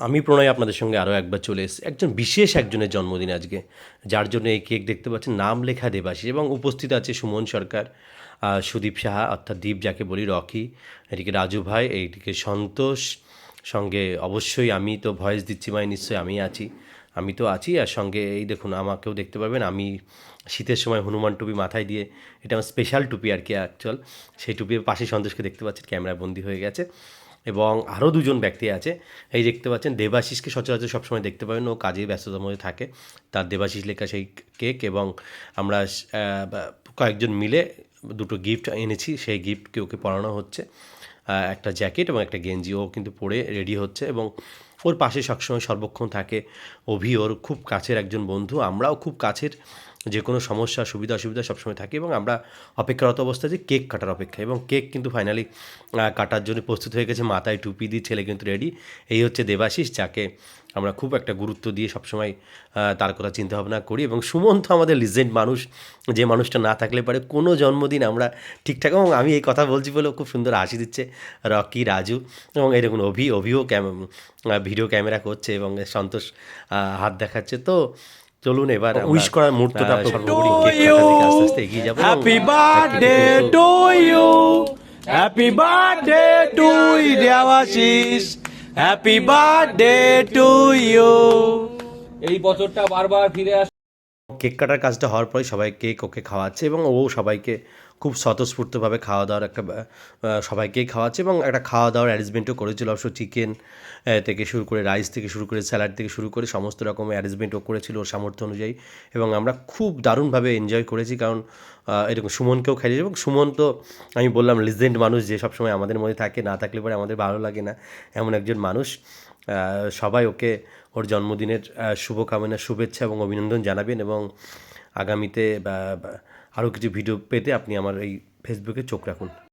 আমি প্রণয় আপনাদের সঙ্গে আরও একবার চলে এসেছি। একজন বিশেষ একজনের জন্মদিন আজকে, যার জন্য এই কেক দেখতে পাচ্ছেন নাম লেখা দেবাশিস এবং উপস্থিত আছে সুমন সরকার সুদীপ সাহা, অর্থাৎ দীপ যাকে বলি, রকি, এদিকে রাজু ভাই এইদিকে সন্তোষ, সঙ্গে অবশ্যই আমি তো ভয়েস দিচ্ছি মানে নিশ্চয়ই আমি আছি, আমি তো আছি। আর সঙ্গে এই দেখুন, আমাকেও দেখতে পারবেন, আমি শীতের সময় হনুমান টুপি মাথায় দিয়ে, এটা আমার স্পেশাল টুপি আর কি অ্যাকচুয়াল সেই টুপির পাশে সন্তোষকে দেখতে পাচ্ছেন ক্যামেরা বন্দি হয়ে গেছে। এবং আরও দুজন ব্যক্তি আছে। এই দেখতে পাচ্ছেন, দেবাশিসকে সচরাচর সবসময় দেখতে পাবেন, ও কাজে ব্যস্ততার মধ্যে থাকে। তার দেবাশিস লেখা সেই কেক এবং আমরা কয়েকজন মিলে দুটো গিফট এনেছি। সেই গিফটকে ওকে পড়ানো হচ্ছে। একটা জ্যাকেট এবং একটা গেঞ্জি। ও কিন্তু পরে রেডি হচ্ছে এবং ওর পাশে সবসময় সর্বক্ষণ থাকে অভি। ওর খুব কাছের একজন বন্ধু। আমরাও খুব কাছের। যে কোনো সমস্যা, সুবিধা, অসুবিধা সবসময় থাকি এবং আমরা অপেক্ষারত অবস্থায় যে কেক কাটার অপেক্ষা এবং কেক কিন্তু ফাইনালি কাটার জন্য প্রস্তুত হয়ে গেছে, মাথায় টুপি দিয়ে ছেলে কিন্তু রেডি এই হচ্ছে দেবাশিস, যাকে আমরা খুব একটা গুরুত্ব দিয়ে সবসময় তার কথা চিন্তা ভাবনা করি এবং সুমন তো আমাদের লিজেন্ড মানুষ, যে মানুষটা না থাকলে পারে কোনো জন্মদিন আমরা ঠিকঠাক, এবং আমি এই কথা বলছি বলে ও খুব সুন্দর হাসি দিচ্ছে রকি, রাজু এবং এরকম অভি, অভিও ক্যাম ভিডিও ক্যামেরা করছে এবং সন্তোষ হাত দেখাচ্ছে। তো চলুন এবার উইশ করার মুহূর্তটা সর্বোপরি আস্তে আস্তে এগিয়ে যাব happy birthday to you. Happy birthday to Debashis Happy birthday to you. এই বছরটা বারবার ফিরে আস কেক কাটার কাজটা হওয়ার পরে সবাই কেক ওকে খাওয়াচ্ছে এবং ও সবাইকে খুব স্বতঃস্ফূর্তভাবে খাওয়া দাওয়ার একটা সবাইকেই খাওয়াচ্ছে এবং একটা খাওয়া দাওয়ার অ্যারেঞ্জমেন্টও করেছিল। অবশ্য চিকেন থেকে শুরু করে রাইস থেকে শুরু করে স্যালাড থেকে শুরু করে সমস্ত রকমের অ্যারেঞ্জমেন্টও করেছিল ওর সামর্থ্য অনুযায়ী এবং আমরা খুব দারুণভাবে এনজয় করেছি কারণ এরকম সুমনকেও খাইয়েছি এবং সুমন তো আমি বললাম লিজেন্ড মানুষ যে সবসময় আমাদের মধ্যে থাকে, না থাকলে পরে আমাদের ভালো লাগে না। এমন একজন মানুষ সবাই ওকে ওর জন্মদিনের শুভকামনা, শুভেচ্ছা এবং অভিনন্দন জানাবেন এবং আগামীতে আরও কিছু ভিডিও পেতে আপনি আমার এই ফেসবুকে চোখ রাখুন।